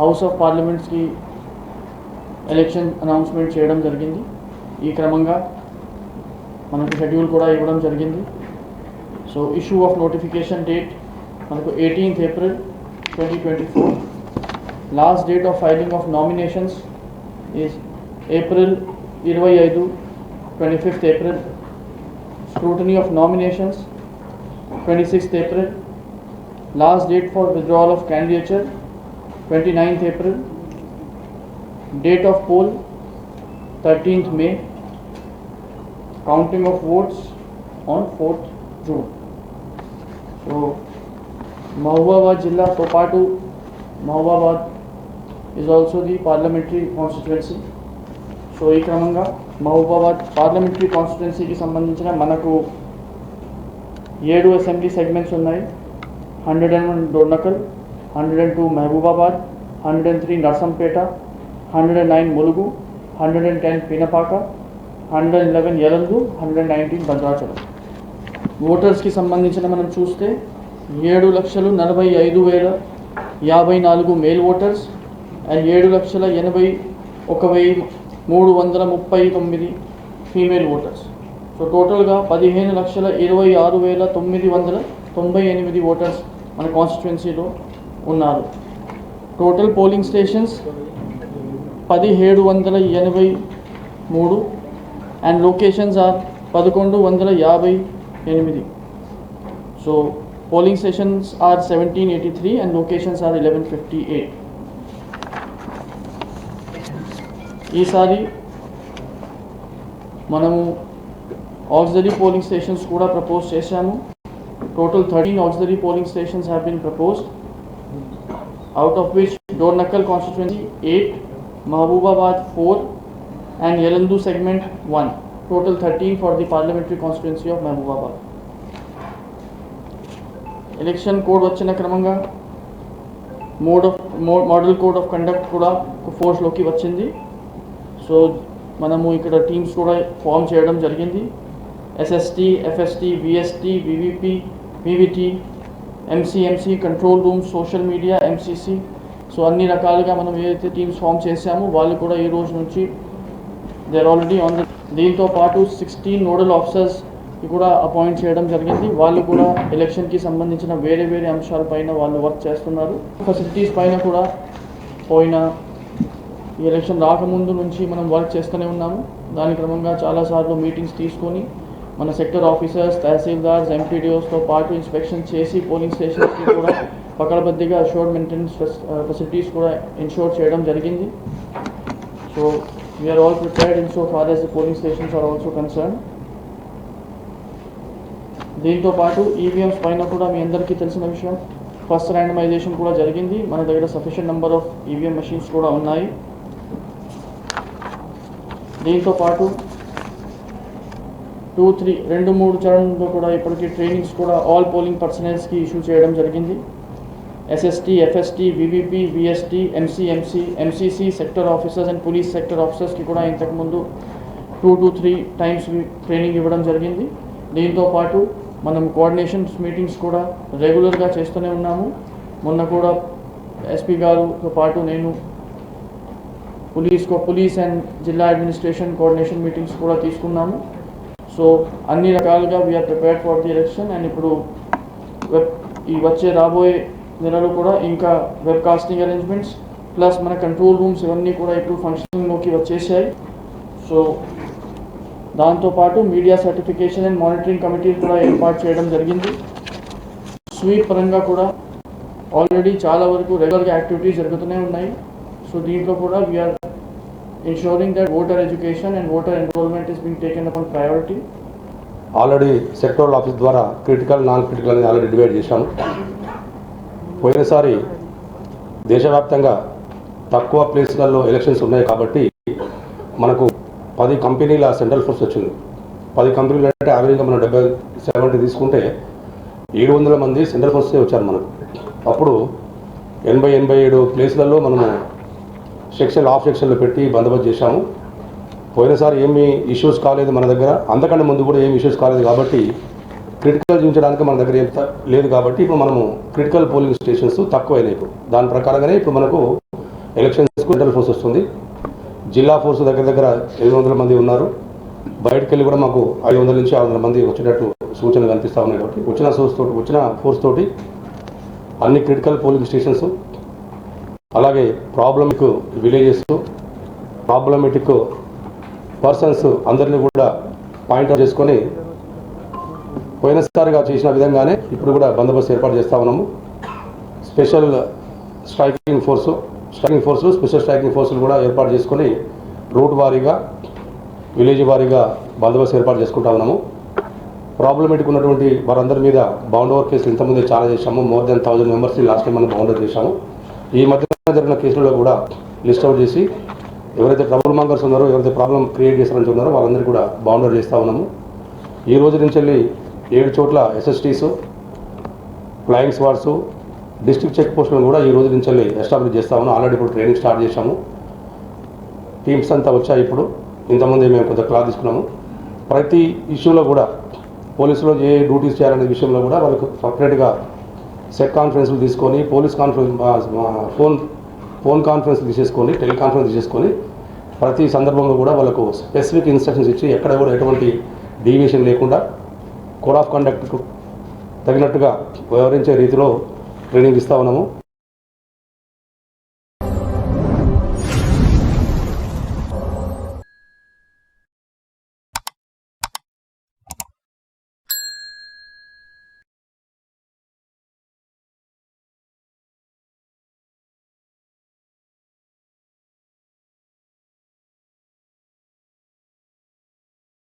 House of పార్లమెంట్స్కి election announcement చేయడం జరిగింది. ఈ క్రమంగా మనకు షెడ్యూల్ కూడా ఇవ్వడం జరిగింది. So issue of notification date మనకు eighteenth April twenty twenty four last date of filing of nominations is April ఇరవై ఐదు twenty fifth April scrutiny of nominations twenty sixth April last date for withdrawal of candidature 29th April date of poll 13th May counting of votes on 4th June so Mahabubabad జిల్లాతో పాటు Mahubabad is also the parliamentary constituency. So ఈ క్రమంగా Mahabubabad parliamentary కాన్స్టిట్యున్సీకి సంబంధించిన మనకు ఏడు assembly segments ఉన్నాయి hundred and one Dornakal hundred and two Mahabubabad hundred and three Narsampet hundred and nine Mulugu hundred and ten Pinapaka hundred and eleven Yellandu hundred and nineteen Bhadrachalam. ఓటర్స్కి సంబంధించిన మనం చూస్తే ఏడు లక్షలు నలభై ఐదు వేల యాభై నాలుగు మేల్ ఓటర్స్ అండ్ ఏడు లక్షల ఎనభై ఒక వెయ్యి మూడు వందల ముప్పై తొమ్మిది ఫీమేల్ ఓటర్స్ సో టోటల్గా పదిహేను లక్షల ఇరవై ఆరు వేల తొమ్మిది వందల తొంభై ఎనిమిది ఓటర్స్ మన కాన్స్టిట్యున్సీలో ఉన్నారు. టోటల్ పోలింగ్ స్టేషన్స్ పదిహేడు వందల ఎనభై మూడు అండ్ లొకేషన్స్ ఆర్ పదకొండు వందల యాభై ఎనిమిది. So polling stations are seventeen eighty three and locations are eleven fifty eight ఈసారి మనము ఆక్సిలరీ పోలింగ్ స్టేషన్స్ కూడా ప్రపోజ్ చేశాము. Total thirteen auxiliary polling stations have been proposed out of which Dornakal constituency 8, Mahbubabad 4 and Yalandu segment 1. Total 13 for the parliamentary constituency of Mahbubabad. Election code వచ్చిన క్రమంగా mode of model code of conduct కూడా ఫోర్స్లోకి వచ్చింది so మనము ఇక్కడ teams కూడా form చేయడం జరిగింది SST FST VST VVP VVT MCMC control room social media MCC so అన్ని రకాలుగా మనం ఏదైతే టీమ్స్ ఫామ్ చేశామో వాళ్ళు కూడా ఈ రోజు నుంచి దేర్ ఆల్రెడీ ఆన్ ద దీంతో పాటు సిక్స్టీన్ నోడల్ ఆఫీసర్స్ కూడా అపాయింట్ చేయడం జరిగింది. వాళ్ళు కూడా ఎలక్షన్కి సంబంధించిన వేరే వేరే అంశాలపైన వాళ్ళు వర్క్ చేస్తున్నారు. ఫెసిలిటీస్ పైన కూడా పోయిన ఈ ఎలక్షన్ రాకముందు నుంచి మనం వర్క్ చేస్తూనే ఉన్నాము. దాని క్రమంగా చాలాసార్లు మీటింగ్స్ తీసుకొని మన సెక్టర్ ఆఫీసర్స్ తహసీల్దార్స్ ఎంపీడీఓస్తో పాటు ఇన్స్పెక్షన్ చేసి పోలింగ్ స్టేషన్స్కి కూడా పకడబద్దిగా అష్యూర్డ్ మెయింటెనెన్స్ ఫెసిలిటీస్ కూడా ఇన్షూర్ చేయడం జరిగింది. So we're all prepared in so far as the polling stations are also concern దీంతో పాటు ఈవీఎంస్ పైన కూడా మీ అందరికీ తెలిసిన విషయం ఫస్ట్ ర్యాండమైజేషన్ కూడా జరిగింది. మన దగ్గర sufficient number of EVM machines కూడా ఉన్నాయి. దీంతో పాటు టూ త్రీ రెండు మూడు చరణంలో కూడా ఇప్పటికీ ట్రైనింగ్స్ కూడా ఆల్ పోలింగ్ పర్సనల్స్కి ఇష్యూ చేయడం జరిగింది. SST FST VVP VST MCMC MCC sector officers and police sector ఆఫీసర్స్కి కూడా ఇంతకుముందు two to three times training ఇవ్వడం జరిగింది. దీంతో పాటు మనం కోఆర్డినేషన్స్ మీటింగ్స్ కూడా రెగ్యులర్గా చేస్తూనే ఉన్నాము. మొన్న కూడా ఎస్పీ గారుతో పాటు నేను పోలీస్ పోలీస్ అండ్ జిల్లా అడ్మినిస్ట్రేషన్ కోఆర్డినేషన్ మీటింగ్స్ కూడా తీసుకున్నాము. సో అన్ని రకాలుగా we're prepared for the election and ఇప్పుడు వెబ్ ఈ వచ్చే రాబోయే నెలలు కూడా ఇంకా వెబ్ కాస్టింగ్ అరేంజ్మెంట్స్ ప్లస్ మన కంట్రోల్ రూమ్స్ ఇవన్నీ కూడా ఇప్పుడు ఫంక్షనింగ్లోకి వచ్చేసాయి. సో దాంతోపాటు media certification and monitoring committee కూడా ఏర్పాటు చేయడం జరిగింది. స్వీప్ పరంగా కూడా ఆల్రెడీ చాలా వరకు రెగ్యులర్గా యాక్టివిటీస్ జరుగుతూనే ఉన్నాయి. సో దీంట్లో కూడా we're ensuring that voter education and voter enrollment is being taken upon priority. Already sectoral office ద్వారా క్రిటికల్ నాన్ క్రిటికల్ అనేది ఆల్రెడీ డివైడ్ చేశాను పోయినసారి దేశవ్యాప్తంగా తక్కువ ప్లేస్లలో ఎలక్షన్స్ ఉన్నాయి కాబట్టి మనకు పది కంపెనీల సెంట్రల్ ఫోర్స్ వచ్చింది. పది కంపెనీలు అంటే యావరేజ్గా మనం డెబ్బై సెవెంటీ తీసుకుంటే ఏడు వందల మంది సెంట్రల్ ఫోర్స్ వచ్చారు మనకు. అప్పుడు ఎనభై ఎనభై ఏడు ప్లేస్లలో మనము సెక్షన్ ఆఫ్ సెక్షన్లు పెట్టి బందోబస్తు చేశాము. పోయినసారి ఏమి ఇష్యూస్ కాలేదు మన దగ్గర. అంతకంటే ముందు కూడా ఏమి ఇష్యూస్ కాలేదు కాబట్టి క్రిటికల్ చూపించడానికి మన దగ్గర ఏం లేదు కాబట్టి ఇప్పుడు మనము క్రిటికల్ పోలింగ్ స్టేషన్స్ తక్కువైనాయి ఇప్పుడు. దాని ప్రకారంగానే ఇప్పుడు మనకు ఎలక్షన్స్కు సెంట్రల్ ఫోర్స్ వస్తుంది. జిల్లా ఫోర్స్ దగ్గర దగ్గర ఎనిమిది వందల మంది ఉన్నారు. బయటకు వెళ్ళి కూడా మాకు ఐదు వందల నుంచి ఆరు వందల మంది వచ్చేటట్టు సూచనలు కనిపిస్తూ ఉన్నాయి కాబట్టి. వచ్చిన సోర్స్ తోటి వచ్చిన ఫోర్స్ తోటి అన్ని క్రిటికల్ పోలింగ్ స్టేషన్స్ అలాగే ప్రాబ్లమిక్ విలేజెస్ ప్రాబ్లమెటిక్ పర్సన్స్ అందరినీ కూడా పాయింట్అవుట్ చేసుకొని పోయినసారిగా చేసిన విధంగానే ఇప్పుడు కూడా బందోబస్తు ఏర్పాటు చేస్తూ ఉన్నాము. స్పెషల్ స్ట్రైకింగ్ ఫోర్సు స్ట్రైకింగ్ ఫోర్సులు స్పెషల్ స్ట్రైకింగ్ ఫోర్సులు కూడా ఏర్పాటు చేసుకొని రూట్ వారీగా విలేజ్ వారీగా బందోబస్తు ఏర్పాటు చేసుకుంటా ఉన్నాము. ప్రాబ్లమేటిక్ ఉన్నటువంటి వారందరి మీద బౌండ్ ఓవర్ కేసులు ఇంతకుముందే చాలా చేశాము. More than thousand members last time మనం బౌండర్ చేశాము. ఈ మధ్య జరిగిన కేసులలో కూడా లిస్ట్ అవుట్ చేసి ఎవరైతే ట్రబుల్ మాంగర్స్ ఉన్నారో ఎవరైతే ప్రాబ్లం క్రియేట్ చేస్తారని ఉన్నారో వాళ్ళందరికీ కూడా బౌండర్ చేస్తూ ఉన్నాము. ఈ రోజు నుంచి వెళ్ళి ఏడు చోట్ల SSTs flying squads district check పోస్టులను కూడా ఈ రోజు నుంచి వెళ్ళి ఎస్టాబ్లిష్ చేస్తా ఉన్నాం ఆల్రెడీ ఇప్పుడు ట్రైనింగ్ స్టార్ట్ చేశాము. టీమ్స్ అంతా వచ్చాయి ఇప్పుడు. ఇంతకుముందే మేము కొంత క్లాత్ తీసుకున్నాము. ప్రతి ఇష్యూలో కూడా పోలీసులో ఏ డ్యూటీస్ చేయాలనే విషయంలో కూడా వాళ్ళకు సపరేట్గా సెట్ కాన్ఫరెన్స్లు తీసుకొని police conference phone phone conference తీసేసుకొని టెలికాన్ఫరెన్స్ తీసేసుకొని ప్రతి సందర్భంలో కూడా వాళ్ళకు స్పెసిఫిక్ ఇన్స్ట్రక్షన్స్ ఇచ్చి ఎక్కడ కూడా ఎటువంటి డీవియేషన్ లేకుండా కోడ్ ఆఫ్ కండక్ట్కు తగినట్టుగా వ్యవహరించే రీతిలో ట్రైనింగ్ ఇస్తా ఉన్నాము.